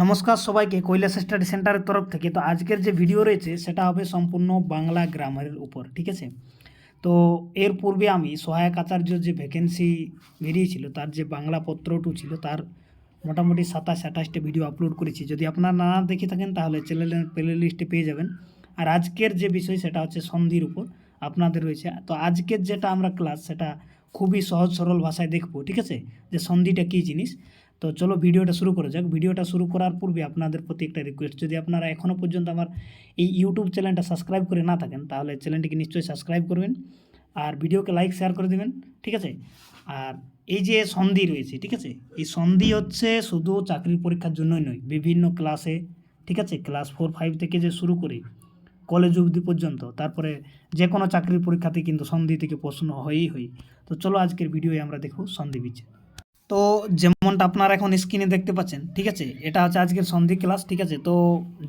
নমস্কার সবাইকে, কৈলাস স্টাডি সেন্টারের তরফ থেকে। তো আজকের যে ভিডিও রয়েছে, সেটা হবে সম্পূর্ণ বাংলা গ্রামারের উপর, ঠিক আছে? তো এর পূর্বে আমি সহায়ক আচার্য যে ভ্যাকেন্সি বেরিয়েছিল, তার যে বাংলা পত্রটু ছিল, তার মোটামুটি সাতাশ, আঠাশটা ভিডিও আপলোড করেছি। যদি আপনারা না দেখে থাকেন, তাহলে চ্যানেলের প্লে লিস্টে পেয়ে যাবেন। আর আজকের যে বিষয়, সেটা হচ্ছে সন্ধির উপর, আপনাদের রয়েছে। তো আজকের যেটা আমরা ক্লাস সেটা খুবই সহজ, সরল ভাষায় দেখব, ঠিক আছে? যে সন্ধিটা কী জিনিস? তো চলো ভিডিওটা শুরু করা যাক। ভিডিওটা শুরু করার পূর্বে আপনাদের প্রতি একটা রিকোয়েস্ট যদি আপনারা এখনও পর্যন্ত আমার এই ইউটিউব চ্যানেলটা সাবস্ক্রাইব করে না থাকেন, তাহলে চ্যানেলটিকে নিশ্চয়ই সাবস্ক্রাইব করবেন আর ভিডিওকে লাইক শেয়ার করে দেবেন, ঠিক আছে? আর এই যে সন্ধি রয়েছে, ঠিক আছে? এই সন্ধি হচ্ছে শুধু চাকরির পরীক্ষার জন্যই নয়, বিভিন্ন ক্লাসে ঠিক আছে? ক্লাস ফোর ফাইভ থেকে যে শুরু করে কলেজ অবধি পর্যন্ত, তারপরে যে কোনো চাকরির পরীক্ষাতে কিন্তু সন্ধি থেকে প্রশ্ন হয়েই হয়। তো চলো আজকের ভিডিওয়ে আমরা দেখব সন্ধি বিচ্ছেদ তো যেমনটা আপনারা এখন স্ক্রিনে দেখতে পাচ্ছেন, ঠিক আছে? এটা হচ্ছে আজকের সন্ধি ক্লাস ঠিক আছে? তো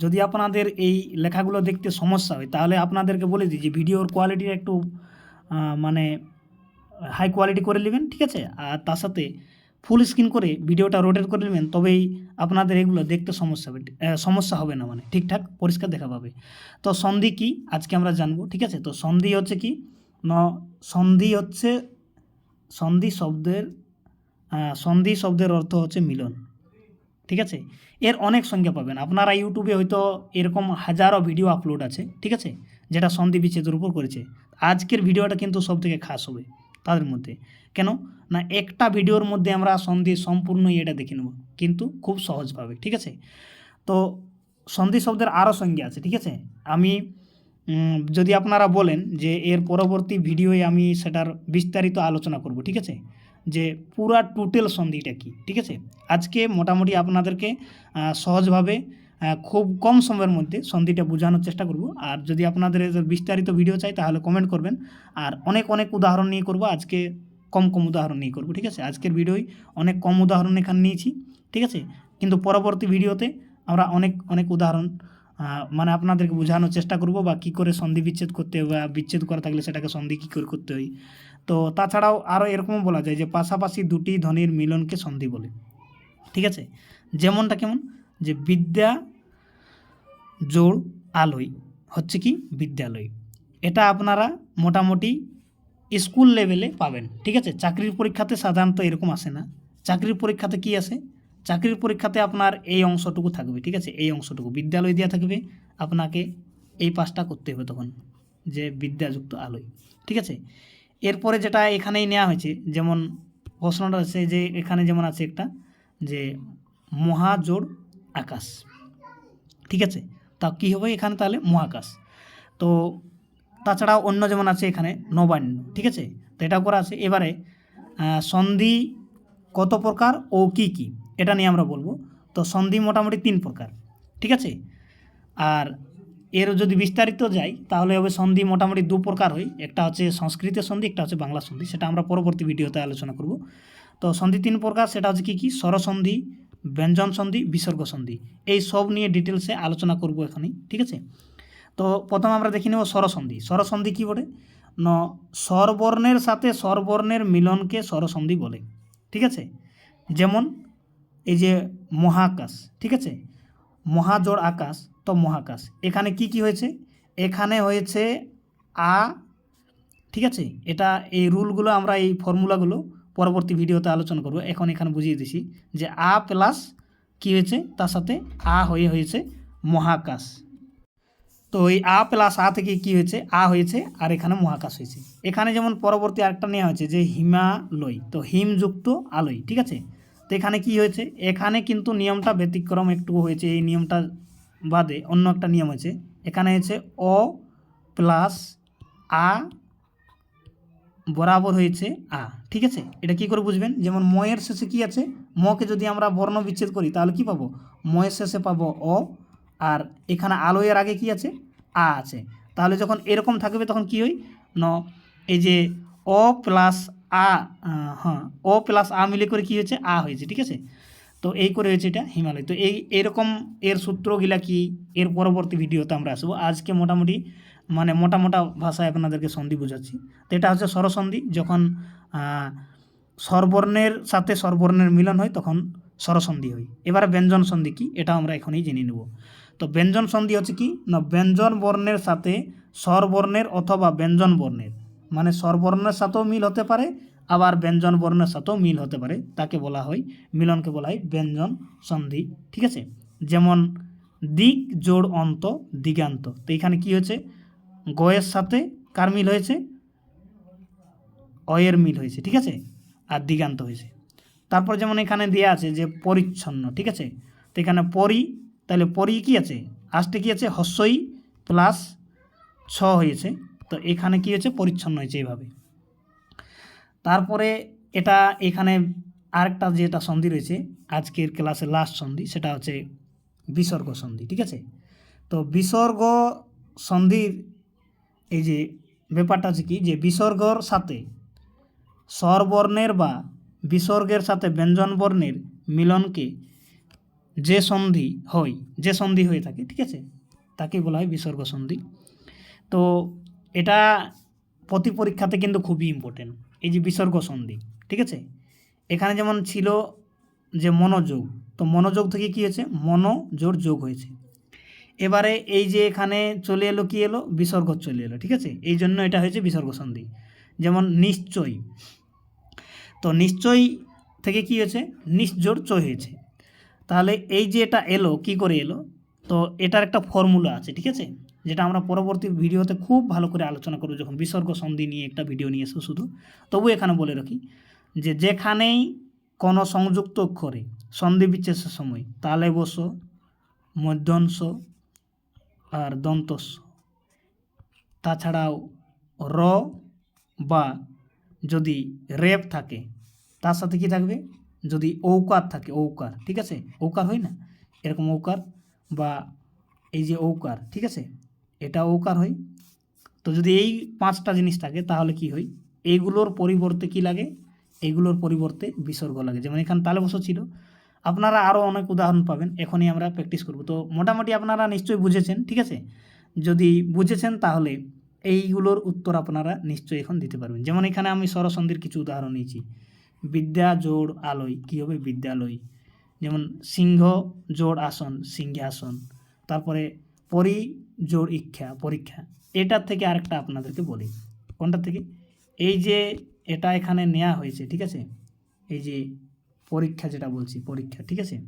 যদি আপনাদের এই লেখাগুলো দেখতে সমস্যা হয়, তাহলে আপনাদেরকে বলে দিই যে ভিডিওর কোয়ালিটি একটু মানে হাই কোয়ালিটি করে নেবেন, ঠিক আছে? আর তার সাথে ফুল স্ক্রিন করে ভিডিওটা রোটেট করে নেবেন, তবেই আপনাদের এগুলো দেখতে সমস্যা হবে সমস্যা হবে না মানে ঠিকঠাক পরিষ্কার দেখা পাবে। তো সন্ধি কি? আজকে আমরা জানব, ঠিক আছে? তো সন্ধি হচ্ছে কি? ন, সন্ধি হচ্ছে সন্ধি শব্দের সন্ধি শব্দের অর্থ হচ্ছে মিলন। ঠিক আছে? এর অনেক সংজ্ঞা পাবেন। আপনারা ইউটিউবে হয়তো এরকম হাজারো ভিডিও আপলোড আছে, ঠিক আছে? যেটা সন্ধি বিচ্ছেদের উপর করেছে। আজকের ভিডিওটা কিন্তু সব থেকে খাস হবে তাদের মধ্যে। কেন? না, একটা ভিডিওর মধ্যে আমরা সন্ধি সম্পূর্ণ এটা দেখে নেব, কিন্তু খুব সহজভাবে, ঠিক আছে? তো সন্ধি শব্দের আরও সংজ্ঞা আছে, ঠিক আছে? আমি যদি আপনারা বলেন যে এর পরবর্তী ভিডিওয়ে আমি সেটার বিস্তারিত আলোচনা করব, ঠিক আছে? যে পুরা টোটাল সন্ধিটা কি, ঠিক আছে? আজকে মোটামুটি আপনাদেরকে সহজভাবে খুব কম সময়ের মধ্যে সন্ধিটা বোঝানোর চেষ্টা করব। আর যদি আপনাদের বিস্তারিত ভিডিও চাই, তাহলে কমেন্ট করবেন। আর অনেক অনেক উদাহরণ নিয়ে করব। আজকে কম কম উদাহরণ নিয়ে করব, ঠিক আছে? আজকের ভিডিওই অনেক কম উদাহরণ এখানে নিয়েছি, ঠিক আছে? কিন্তু পরবর্তী ভিডিওতে আমরা অনেক অনেক উদাহরণ মানে আপনাদেরকে বোঝানোর চেষ্টা করব বা কী করে সন্ধি বিচ্ছেদ করতে হবে বা বিচ্ছেদ করা থাকলে সেটাকে সন্ধি কী করে করতে হয়। তো তাছাড়াও আরও এরকমও বলা যায় যে পাশাপাশি দুটি ধ্বনির মিলনকে সন্ধি বলে। ঠিক আছে? যেমনটা কেমন? যে বিদ্যা জোর আলোয়। হচ্ছে কি? বিদ্যালয়। এটা আপনারা মোটামুটি স্কুল লেভেলে পাবেন। ঠিক আছে? চাকরির পরীক্ষাতে সাধারণত এরকম আসে না। চাকরির পরীক্ষাতে কি আসে? চাকরির পরীক্ষাতে আপনার এই অংশটুকু থাকবে। ঠিক আছে? এই অংশটুকু। বিদ্যালয় দেওয়া থাকবে। আপনাকে এই পাশটা করতে হবে তখন। যে বিদ্যাযুক্ত আলোয়। ঠিক আছে? এরপরে যেটা এখানেই নেওয়া হয়েছে, যেমন প্রশ্নটা আছে যে এখানে যেমন আছে একটা, যে মহাজোড় আকাশ। ঠিক আছে? তা কী হবে এখানে তাহলে? মহাকাশ। তো তাছাড়াও অন্য যেমন আছে এখানে, নবান্ন। ঠিক আছে? তো এটা করা আছে। এবারে সন্ধি কত প্রকার ও কি কি? এটা নিয়ে আমরা বলব। তো সন্ধি মোটামুটি তিন প্রকার। ঠিক আছে? আর এর যদি বিস্তারিত যাই, তাহলে হবে সন্ধি মোটামুটি দু প্রকার হয়। একটা হচ্ছে সংস্কৃতের সন্ধি, একটা হচ্ছে বাংলা সন্ধি, সেটা আমরা পরবর্তী ভিডিওতে আলোচনা করব। তো সন্ধি তিন প্রকার, সেটা হচ্ছে কী কী? স্বরসন্ধি ব্যঞ্জন সন্ধি, বিসর্গ সন্ধি। এই সব নিয়ে ডিটেলসে আলোচনা করব এখানে ঠিক আছে? তো প্রথম আমরা দেখে নেব স্বরসন্ধি স্বরসন্ধি কী বলে? ন, স্বরবর্ণের সাথে স্বরবর্ণের মিলনকে স্বরসন্ধি বলে, ঠিক আছে? যেমন এই যে মহাকাশ, ঠিক আছে? মহাজোড় আকাশ তো মহাকাশ। এখানে কি কি হয়েছে? এখানে হয়েছে আ, ঠিক আছে? এটা এই রুলগুলো আমরা এই ফর্মুলাগুলো পরবর্তী ভিডিওতে আলোচনা করব। এখন এখানে বুঝিয়ে দিছি যে আ প্লাস কি হয়েছে? তার সাথে আ হয়ে হয়েছে মহাকাশ। তো এই আ প্লাস আ থেকে কি হয়েছে? আ হয়েছে আর এখানে মহাকাশ হয়েছে। এখানে যেমন পরবর্তী আরেকটা নেওয়া হয়েছে যে হিমালয়, তো হিমযুক্ত আলোয়, ঠিক আছে? তো এখানে কি হয়েছে? এখানে কিন্তু নিয়মটা ব্যতিক্রম একটু হয়েছে। এই নিয়মটা বাদে অন্য একটা নিয়ম আছে এখানে হয়েছে অ প্লাস আ বরাবর হয়েছে আ। ঠিক আছে? এটা কি করে বুঝবেন? যেমন ময়ের শেষে কি আছে? মকে যদি আমরা বর্ণ বিচ্ছেদ করি, তাহলে কি পাবো? ময়ের শেষে পাবো অ। আর এখানে আলোয়ের আগে কি আছে? আ আছে। তাহলে যখন এরকম থাকবে, তখন কি হয়? ন। এই যে অ প্লাস আ হ্যাঁ অ প্লাস আ মিলে করে কি হয়েছে? আ হয়েছে। ঠিক আছে? তো এই করে হয়েছে এটা হিমালয়। তো এই, এরকম এর সূত্রগুলা কি এর পরবর্তী ভিডিওতে আমরা আসব। আজকে মোটামুটি মানে মোটা মোটা ভাষায় আপনাদেরকে সন্ধি বোঝাচ্ছি। তো এটা হচ্ছে স্বরসন্ধি। যখন স্বরবর্ণের সাথে স্বরবর্ণের মিলন হয়, তখন স্বরসন্ধি হয়। এবারে ব্যঞ্জন সন্ধি কি, এটা আমরা এখনই জেনে নেব। তো ব্যঞ্জন সন্ধি হচ্ছে কি? না, ব্যঞ্জন বর্ণের সাথে স্বরবর্ণের অথবা ব্যঞ্জন বর্ণের। মানে স্বরবর্ণের সাথেও মিল হতে পারে আবার ব্যঞ্জন বর্ণের সাথেও মিল হতে পারে, তাকে বলা হয়, মিলনকে বলা হয় ব্যঞ্জন সন্ধি, ঠিক আছে? যেমন দিক, জোড়, অন্ত, দিগান্ত। তো এখানে কি হয়েছে? গয়ের সাথে কার মিল হয়েছে? অয়ের মিল হয়েছে, ঠিক আছে? আর দিগান্ত হয়েছে। তারপর যেমন এখানে দেওয়া আছে যে পরিচ্ছন্ন, ঠিক আছে? তো এখানে পরি, তাহলে পরি কি আছে? আসতে কি আছে? হস্যই প্লাস ছ হয়েছে। তো এখানে কি হয়েছে? পরিচ্ছন্ন হয়েছে এইভাবে। তারপরে এটা এখানে আরেকটা যেটা সন্ধি রয়েছে, আজকের ক্লাসে লাস্ট সন্ধি, সেটা হচ্ছে বিসর্গ সন্ধি, ঠিক আছে? তো বিসর্গ সন্ধির এই যে ব্যাপারটা হচ্ছে কি, যে বিসর্গর সাথে স্বরবর্ণের বা বিসর্গের সাথে ব্যঞ্জন বর্ণের মিলনকে যে সন্ধি হয়, যে সন্ধি হয়ে থাকে, ঠিক আছে? তাকে বলা হয় বিসর্গ সন্ধি। তো এটা প্রতি পরীক্ষাতে কিন্তু খুবই ইম্পর্টেন্ট এই যে বিসর্গ সন্ধি, ঠিক আছে? এখানে যেমন ছিল যে মনোযোগ, তো মনোযোগ থেকে কী হয়েছে? মনোজোর যোগ হয়েছে। এবারে এই যে এখানে চলে এলো, কি এলো? বিসর্গ চলে এলো, ঠিক আছে? এই জন্য এটা হয়েছে বিসর্গ সন্ধি। যেমন নিশ্চয়, তো নিশ্চয় থেকে কি হয়েছে? নিশ্জোর চয় হয়েছে। তাহলে এই যে এটা এলো, কি করে এলো? তো এটার একটা ফর্মুলা আছে, ঠিক আছে? যেটা আমরা পরবর্তী ভিডিওতে খুব ভালো করে আলোচনা করব, যখন বিসর্গ সন্ধি নিয়ে একটা ভিডিও নিয়ে এসো শুধু। তবু এখানে বলে রাখি যে, যেখানেই কোনো সংযুক্ত অক্ষরে সন্ধি বিচ্ছেষের সময় তালে বস মধ্যাংশ আর দন্তস্ব তাছাড়াও র বা যদি রেপ থাকে, তার সাথে কি থাকবে? যদি ঔকার থাকে, ঔকার, ঠিক আছে? ঔকার হয় না? এরকম ঔকার বা এই যে ঔকার, ঠিক আছে? এটা ঔকার হয়। তো যদি এই পাঁচটা জিনিস থাকে, তাহলে কি হয়? এইগুলোর পরিবর্তে কি লাগে? এইগুলোর পরিবর্তে বিসর্গ লাগে। যেমন এখানে তালে বসো ছিল। আপনারা আরও অনেক উদাহরণ পাবেন। এখনই আমরা প্র্যাকটিস করব। তো মোটামুটি আপনারা নিশ্চয়ই বুঝেছেন, ঠিক আছে? যদি বুঝেছেন, তাহলে এইগুলোর উত্তর আপনারা নিশ্চয়ই এখন দিতে পারবেন। যেমন এখানে আমি সরসন্ধির কিছু উদাহরণ নিয়েছি। বিদ্যা, জোড়, আলোয়। কী হবে? বিদ্যালয়। যেমন সিংহ, জোড়, আসন, সিংহাসন। তারপরে পরি জোড় ইচ্ছা পরীক্ষা। এটার থেকে আরেকটা আপনাদেরকে বলি। কোনটা থেকে? এই যে এটা এখানে নেওয়া হয়েছে, ঠিক আছে? এই যে পরীক্ষা যেটা বলছি, পরীক্ষা, ঠিক আছে?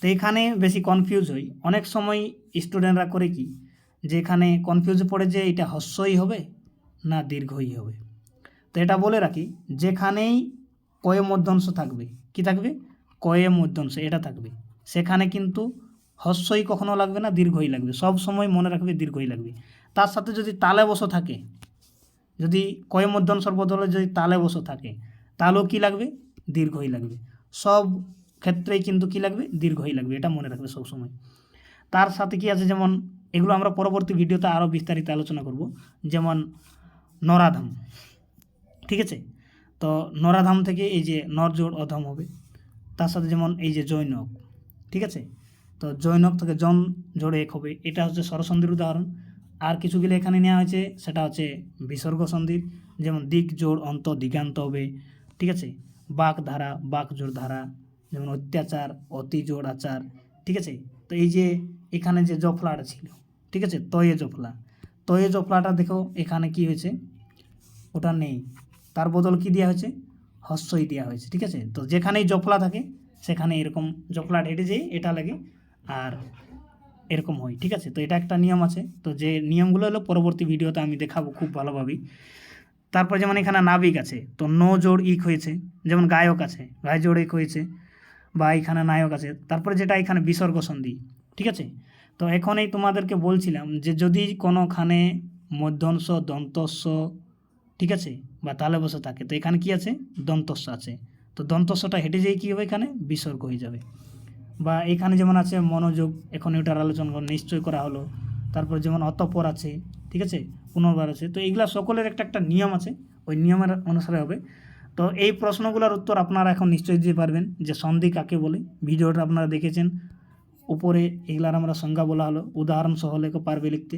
তো এখানে বেশি কনফিউজ হই। অনেক সময় স্টুডেন্টরা করে কি? যে এখানে কনফিউজ পড়ে যে এটা হস্যই হবে না দীর্ঘই হবে। তো এটা বলে রাখি, যেখানেই কয়ে মধ্যাংশ থাকবে, কি থাকবে? কয়ে মধ্যাংশ, এটা থাকবে। সেখানে কিন্তু হস্যই কখনো লাগবে না, দীর্ঘই লাগবে। সব সময় মনে রাখবে দীর্ঘই লাগবে। তার সাথে যদি তালে বসো থাকে, যদি কয়ে মধ্যাংশর বদলে যদি তালে বসো থাকে, তাহলেও কী লাগবে? দীর্ঘই লাগবে। সব ক্ষেত্রেই কিন্তু কী লাগবে? দীর্ঘই লাগবে, এটা মনে রাখবে সব সময়। তার সাথে কি আছে? যেমন এগুলো আমরা পরবর্তী ভিডিওতে আরও বিস্তারিত আলোচনা করব। যেমন নরাধাম, ঠিক আছে? তো নরাধাম থেকে এই যে নরজোড় অধম হবে, তার সাথে যেমন এই যে জৈনক, ঠিক আছে? তো জৈনক থেকে জন জোড়ে এক হবে। এটা হচ্ছে সরসন্ধির উদাহরণ। আর কিছুগুলো এখানে নেওয়া হয়েছে, সেটা হচ্ছে বিসর্গ সন্ধির। যেমন দিক জোড় অন্ত, দিগান্ত হবে। ঠিক আছে? বাক ধারা, বাক জোড় ধারা। যেমন অত্যাচার, অতি জোড় আচার। ঠিক আছে? তো এই যে এখানে যে জফলাটা ছিল, ঠিক আছে? তয়ে জফলা। তয়ে জফলাটা দেখো, এখানে কি হয়েছে? ওটা নেই। তার বদল কি দেওয়া হয়েছে? হস্যই দেওয়া হয়েছে। ঠিক আছে? তো যেখানেই জফলা থাকে, সেখানে এরকম জফলা হেঁটে যেয়ে এটা লাগে আর এরকম হয়, ঠিক আছে? তো এটা একটা নিয়ম আছে। তো যে নিয়মগুলো হলো, পরবর্তী ভিডিওতে আমি দেখাবো খুব ভালোভাবেই। তারপর যেমন এখানে নাবিক আছে, তো নো জোড় ইক হয়েছে। যেমন গায়ক আছে, গায়ে জোড় ইক হয়েছে, বা এখানে নায়ক আছে। তারপরে যেটা এখানে বিসর্গ সন্ধি, ঠিক আছে? তো এখনই তোমাদেরকে বলছিলাম যে যদি কোনোখানে মধ্যাংশ দন্তস্ব ঠিক আছে? বা তালে বসে থাকে, তো এখানে কি আছে? দন্তস্ব আছে। তো দন্তস্বটা হেঁটে যেয়ে কী হবে এখানে? বিসর্গ হয়ে যাবে। বা এখানে যেমন আছে মনোযোগ, এখন এটার আলোচনা নিশ্চয় করা হলো। তারপর যেমন অতঃপর আছে, ঠিক আছে? পুনর্বার আছে। তো এইগুলা সকলের একটা একটা নিয়ম আছে, ওই নিয়মের অনুসারে হবে। তো এই প্রশ্নগুলোর উত্তর আপনারা এখন নিশ্চয়ই দিতে পারবেন, যে সন্ধি কাকে বলে? ভিডিওটা আপনারা দেখেছেন। উপরে এগুলার আমরা সংজ্ঞা বলা হলো, উদাহরণ সহ লেখো পারবে লিখতে।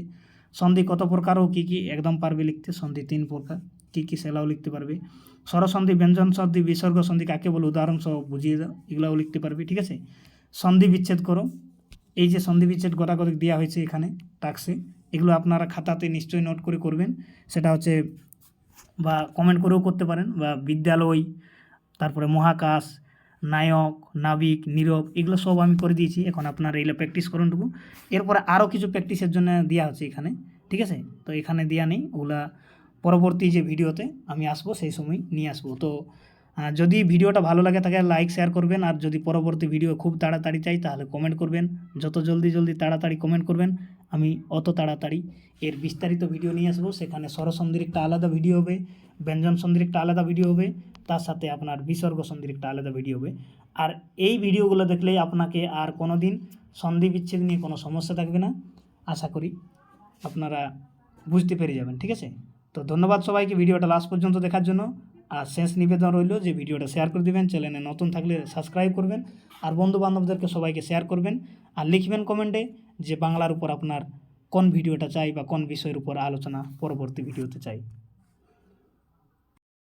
সন্ধি কত প্রকার ও কী কী? একদম পারবে লিখতে। সন্ধি তিন প্রকার, কী কী সেলাও লিখতে পারবে। স্বরসন্ধি ব্যঞ্জন সন্ধি বিসর্গ সন্ধি কাকে বলে? উদাহরণ সহ বুঝিয়ে দাও, এগুলাও লিখতে পারবে, ঠিক আছে? সন্ধি বিচ্ছেদ করো। এই যে সন্ধি বিচ্ছেদ গোটাগতি দেওয়া হয়েছে এখানে টাক্সে, এগুলো আপনারা খাতাতে নিশ্চয়ই নোট করে করবেন। সেটা হচ্ছে বা কমেন্ট করেও করতে পারেন বা বিদ্যালয়, তারপরে মহাকাশ, নায়ক, নাবিক, নীরব, এগুলো সব আমি করে দিয়েছি। এখন আপনারা এগুলো প্র্যাকটিস করুন টুকু এরপরে আরও কিছু প্র্যাকটিসের জন্য দেওয়া হচ্ছে এখানে, ঠিক আছে? তো এখানে দেওয়া নেই, ওগুলা পরবর্তী যে ভিডিওতে আমি আসব, সেই সময় নিয়ে আসব। তো যদি ভিডিওটা ভালো লাগে তাকে লাইক শেয়ার করবেন। আর যদি পরবর্তী ভিডিও খুব তাড়াতাড়ি চাই তাহলে কমেন্ট করবেন। যত জলদি জলদি তাড়াতাড়ি কমেন্ট করবেন, আমি অত তাড়াতাড়ি এর বিস্তারিত ভিডিও নিয়ে আসব। সেখানে স্বরসন্ধির একটা আলাদা ভিডিও হবে, ব্যঞ্জন সন্ধির একটা আলাদা ভিডিও হবে, তার সাথে আপনার বিসর্গ সন্ধির একটা আলাদা ভিডিও হবে। আর এই ভিডিওগুলো দেখলেই আপনাকে আর কোনো দিন সন্ধি বিচ্ছেদ নিয়ে কোনো সমস্যা থাকবে না। আশা করি আপনারা বুঝতে পেরে যাবেন, ঠিক আছে? তো ধন্যবাদ সবাইকে ভিডিওটা লাস্ট পর্যন্ত দেখার জন্য। আর শেষ নিবেদন রইল যে ভিডিওটা শেয়ার করে দেবেন, চ্যানেলে নতুন থাকলে সাবস্ক্রাইব করবেন আর বন্ধু বান্ধবদেরকে সবাইকে শেয়ার করবেন আর লিখবেন কমেন্টে যে বাংলার উপর আপনার কোন ভিডিওটা চাই বা কোন বিষয়ের উপর আলোচনা পরবর্তী ভিডিওতে চাই।